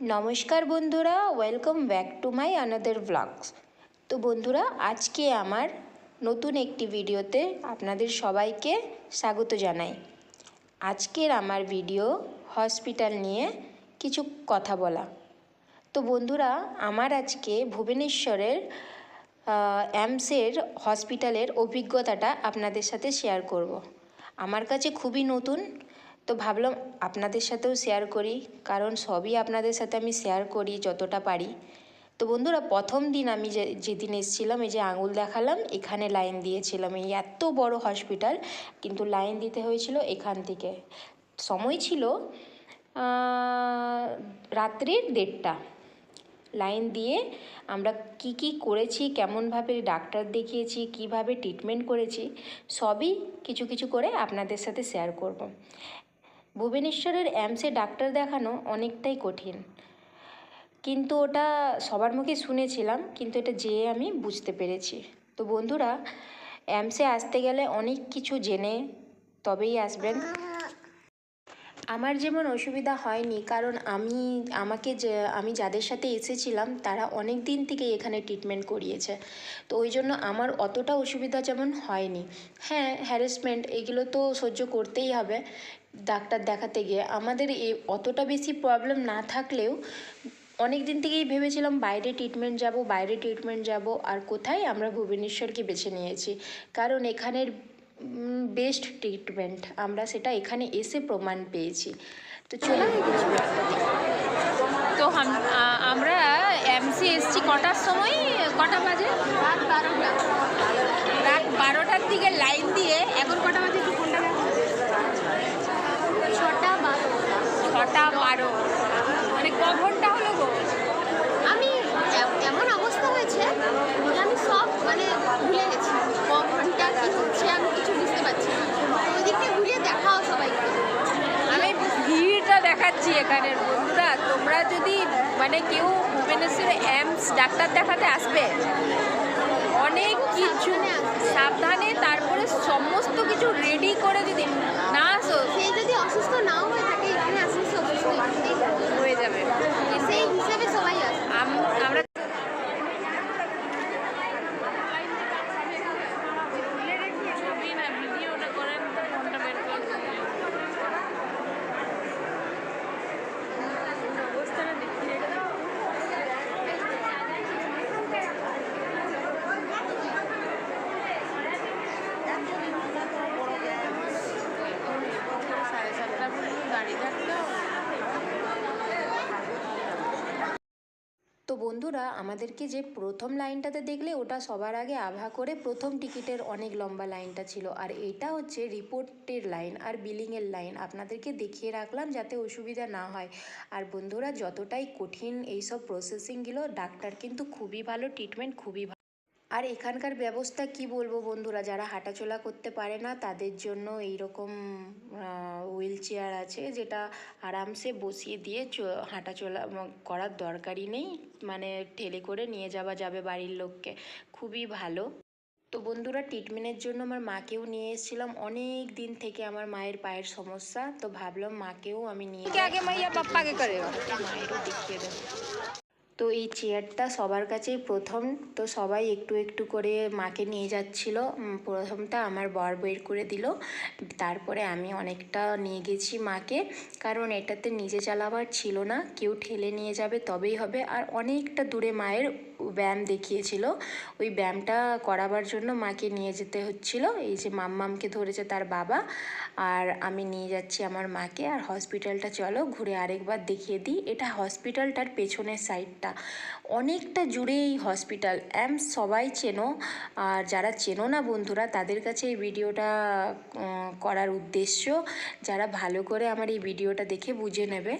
নমস্কার বন্ধুরা welcome back to my another blogs তো বন্ধুরা, আজকে আমার নতুন একটি ভিডিওতে আপনাদের সবাইকে স্বাগত জানাই। আজকের আমার ভিডিও হসপিটাল নিয়ে কিছু কথা বলা। তো বন্ধুরা, আমার আজকে ভুবনেশ্বরের অ্যামসের হসপিটালের অভিজ্ঞতাটা আপনাদের সাথে শেয়ার করব। আমার কাছে খুবই নতুন তো ভাবলাম আপনাদের সাথেও শেয়ার করি, কারণ সবই আপনাদের সাথে আমি শেয়ার করি যতটা পারি। তো বন্ধুরা, প্রথম দিন আমি যে, যেদিন এসেছিলাম, এই যে আঙুল দেখালাম, এখানে লাইন দিয়েছিলাম। এই এত বড় হসপিটাল কিন্তু লাইন দিতে হয়েছিল এখান থেকে। সময় ছিল রাত্রির দেড়টা। লাইন দিয়ে আমরা কি কি করেছি কেমনভাবে ডাক্তার দেখিয়েছি, কীভাবে ট্রিটমেন্ট করেছি, সবই কিছু কিছু করে আপনাদের সাথে শেয়ার করব। ভুবনেশ্বরের অ্যামসে ডাক্তার দেখানো অনেকটাই কঠিন। কিন্তু ওটা সবার মুখে শুনেছিলাম, কিন্তু এটা যেয়ে আমি বুঝতে পেরেছি। তো বন্ধুরা অ্যামসে আসতে গেলে অনেক কিছু জেনে তবেই আসবেন। আমার যেমন অসুবিধা হয়নি, কারণ আমি, আমাকে যে, আমি যাদের সাথে এসেছিলাম, তারা অনেক দিন থেকে এখানে ট্রিটমেন্ট করিয়েছে। তো ওই জন্য আমার অতটা অসুবিধা যেমন হয়নি। হ্যাঁ হ্যারাসমেন্ট এগুলো তো সহ্য করতেই হবে। ডাক্তার দেখাতে গিয়ে আমাদের এ অতটা বেশি প্রবলেম না থাকলেও অনেক দিন থেকেই ভেবেছিলাম বাইরে ট্রিটমেন্ট যাব বাইরে ট্রিটমেন্ট যাব আর কোথায় আমরা ভুবনেশ্বরকে বেছে নিয়েছি। কারণ এখানের বেস্ট ট্রিটমেন্ট আমরা সেটা এখানে এসে প্রমাণ পেয়েছি। তো চলুন তো আমরা এমসি এসছি কটার সময়? কটা বাজে? রাত বারোটা। রাত বারোটার দিকে লাইন দিয়ে এখন কটা বাজে একটু ফোনটা দেখো। ছটা বারো ছটা বারো মানে ক ঘণ্টা হলো গো। আমি এমন অবস্থা হয়েছে আমি সব মানে ভুলে গেছি। ক ঘণ্টা কি হচ্ছে আমি কিছু বুঝতে পারছি না। ওই দিকটা ঘুরিয়ে দেখাও সবাইকে। আমি ভিড়টা দেখাচ্ছি এখানের বন্ধুরা। তোমরা যদি মানে কেউ ভুবনেশ্বরে এমস ডাক্তার দেখাতে আসবে অনেক কিছু সাবধানে তারপরে সমস্ত কিছু রেডি করে যদি না আসো সে যদি অসুস্থ নাও হয়ে থাকে এখানে আসলে সে অসুস্থ এখানেই থাকে। হয়ে যাবে সেই হিসেবে সবাই আসে আম- আমরা সাড়ে সাতটা পর্যন্ত দাঁড়িয়ে থাকতে হবে তো বন্ধুরা, আমাদেরকে যে প্রথম লাইনটাতে দেখলে ওটা সবার আগে আভা করে প্রথম টিকিটের অনেক লম্বা লাইনটা ছিল। আর এটা হচ্ছে রিপোর্টের লাইন আর বিলিংয়ের লাইন। আপনাদেরকে দেখিয়ে রাখলাম যাতে অসুবিধা না হয়। আর বন্ধুরা, যতটাই কঠিন এইসব প্রসেসিংগুলো ডাক্তার কিন্তু খুবই ভালো ট্রিটমেন্ট খুবই আর এখানকার ব্যবস্থা কি বলব বন্ধুরা? যারা হাঁটাচলা করতে পারে না তাদের জন্য এই রকম হুইল চেয়ার আছে যেটা আরামসে বসিয়ে দিয়ে হাঁটাচলা করার দরকারই নেই। মানে ঠেলে করে নিয়ে যাওয়া যাবে বাড়ির লোককে। খুবই ভালো। তো বন্ধুরা ট্রিটমেন্টের জন্য আমার মাকেও নিয়ে এসেছিলাম। অনেক দিন থেকে আমার মায়ের পায়ের সমস্যা তো ভাবলাম মাকেও আমি নিয়ে আগে মাইয়া করে মায়েরও দেখিয়ে দেবো। তো এই চেয়ারটা সবার কাছেই প্রথম। তো সবাই একটু একটু করে মাকে নিয়ে যাচ্ছিল। প্রথমটা আমার বর বের করে দিল। তারপরে আমি অনেকটা নিয়ে গেছি মাকে। কারণ এটাতে নিজে চালাবার ছিল না। কেউ ঠেলে নিয়ে যাবে, তবেই হবে। আর অনেকটা দূরে মায়ের ব্যায়াম দেখিয়েছিল। ওই ব্যায়ামটা করাবার জন্য মাকে নিয়ে যেতে হচ্ছিল। এই যে মাম্মামকে ধরেছে তার বাবা। আর আমি নিয়ে যাচ্ছি আমার মাকে। আর হসপিটালটা চলো, ঘুরে আরেকবার দেখিয়ে দিই। এটা হসপিটালটার পেছনের সাইডটা। অনেকটা জুড়ে এই হসপিটাল। অ্যাম্প সবাই চেনো। আর যারা চেনো না বন্ধুরা, তাদের কাছে এই ভিডিওটা করার উদ্দেশ্য, যারা ভালো করে আমার এই ভিডিওটা দেখে বুঝে নেবে।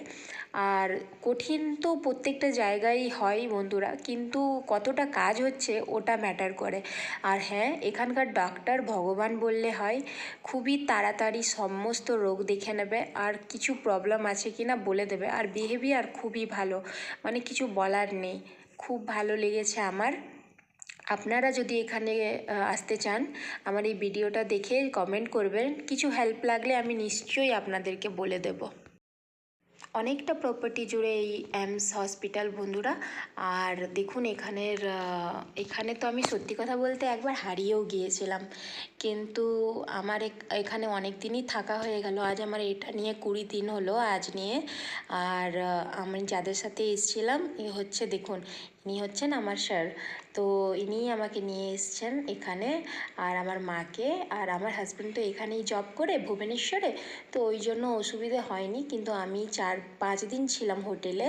আর কঠিন তো প্রত্যেকটা জায়গায় হয় বন্ধুরা, কিন্তু কতটা কাজ হচ্ছে ওটা ম্যাটার করে। আর হ্যাঁ এখানকার ডাক্তার ভগবান বললে হয়, খুবই তাড়াতাড়ি সমস্ত রোগ দেখে নেবে, আর কিছু প্রবলেম আছে কি না বলে দেবে, আর বিহেভিয়ার খুবই ভালো। মানে কিছু বলার নেই, খুব ভালো লেগেছে আমার। আপনারা যদি এখানে আসতে চান, আমার এই ভিডিওটা দেখে কমেন্ট করবেন, কিছু হেল্প লাগলে আমি নিশ্চয়ই আপনাদেরকে বলে দেব। অনেকটা প্রপার্টি জুড়ে এই এমস হসপিটাল বন্ধুরা। আর দেখুন, এখানের এখানে তো আমি সত্যি কথা বলতে একবার হারিয়েও গিয়েছিলাম। কিন্তু আমার এখ- এখানে অনেক দিনই থাকা হয়ে গেল। আজ আমার এটা নিয়ে কুড়ি দিন হলো আজ নিয়ে। আর আমি যাদের সাথে এসেছিলাম, এ হচ্ছে দেখুন ইনি হচ্ছেন আমার স্যার। তো ইনিই আমাকে নিয়ে এসছেন এখানে আর আমার মাকে আর আমার হাজব্যান্ড তো এখানেই জব করে ভুবনেশ্বরে। তো ওই জন্য অসুবিধে হয়নি কিন্তু আমি চার, পাঁচ দিন ছিলাম হোটেলে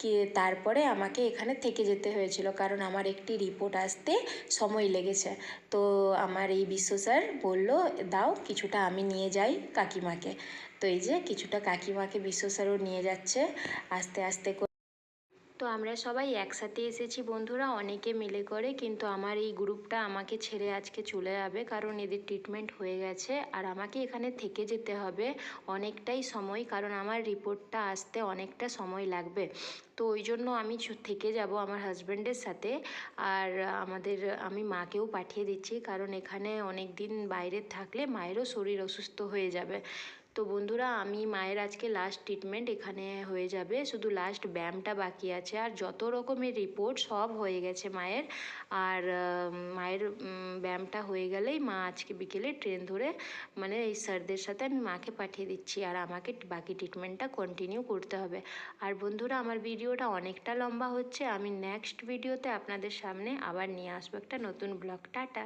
কি, তারপরে আমাকে এখানে থেকে যেতে হয়েছিল কারণ আমার একটি রিপোর্ট আসতে সময় লেগেছে। তো আমার এই বিশ্ব স্যার বলল, দাও কিছুটা আমি নিয়ে যাই কাকিমাকে। তো এই যে কিছুটা কাকিমাকে বিশ্ব স্যারও নিয়ে যাচ্ছে। আস্তে আস্তে তো আমরা সবাই একসাথে এসেছি বন্ধুরা, অনেকে মিলে করে, কিন্তু আমার এই গ্রুপটা আমাকে ছেড়ে আজকে চলে যাবে কারণ এদের ট্রিটমেন্ট হয়ে গেছে। আর আমাকে এখানে থেকে যেতে হবে অনেকটাই সময়, কারণ আমার রিপোর্টটা আসতে অনেকটা সময় লাগবে। তো ওই জন্য আমি থেকে যাব আমার হাজব্যান্ডের সাথে। আর আমাদের, আমি মাকেও পাঠিয়ে দিচ্ছি, কারণ এখানে অনেক দিন বাইরে থাকলে মায়েরও শরীর অসুস্থ হয়ে যাবে। তো বন্ধুরা, আমি মায়ের আজকে লাস্ট ট্রিটমেন্ট এখানে হয়ে যাবে। শুধু লাস্ট ব্যায়ামটা বাকি আছে আর যত রকমের রিপোর্ট সব হয়ে গেছে মায়ের। আর মায়ের ব্যায়ামটা হয়ে গেলেই মা আজকে বিকেলে ট্রেন ধরে মানে এই স্যারদের সাথে আমি মাকে পাঠিয়ে দিচ্ছি আর আমাকে বাকি ট্রিটমেন্টটা কন্টিনিউ করতে হবে। আর বন্ধুরা, আমার ভিডিওটা অনেকটা লম্বা হচ্ছে। আমি নেক্সট ভিডিওতে আপনাদের সামনে আবার নিয়ে আসব একটা নতুন ব্লগ টাটা!